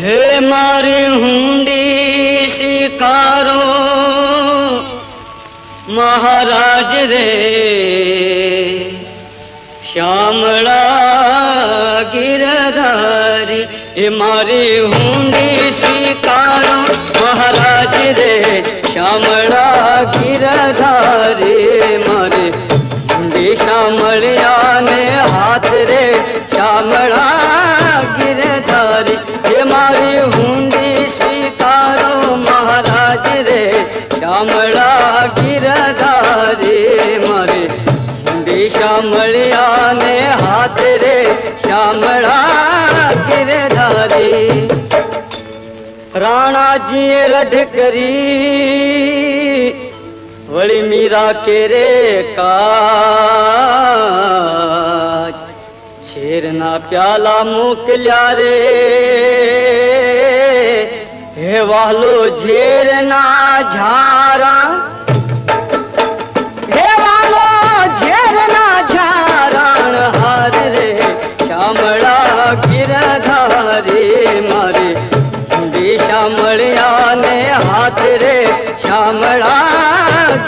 હે મારી હુંડી શિકારો, મહારાજ રે, શ્યામળા ગિરધારી, એ મારી હુંડી સ્વીકારો મહારાજ રે, શ્યામળા ગિરધારી મારી હુંડી શ્યામળિયા ને હાથ રે, શ્યામળા શ્યામળા ગિરધારી મારે ઊંડી શામળિયા ને હાથ રે શામળા ગિરધારી રાણાજીએ રઢ કરી, વળી મીરા કે રે કાજ શેરના પ્યાલા મોકલ્યા રે હે વાલો ઝેરના ઝારા દેવાનો ઝેરના ઝારણ હાર રે, શામળા ગિરધારી મારે. દિશા મળ્યા ને હાથ રે, શામળા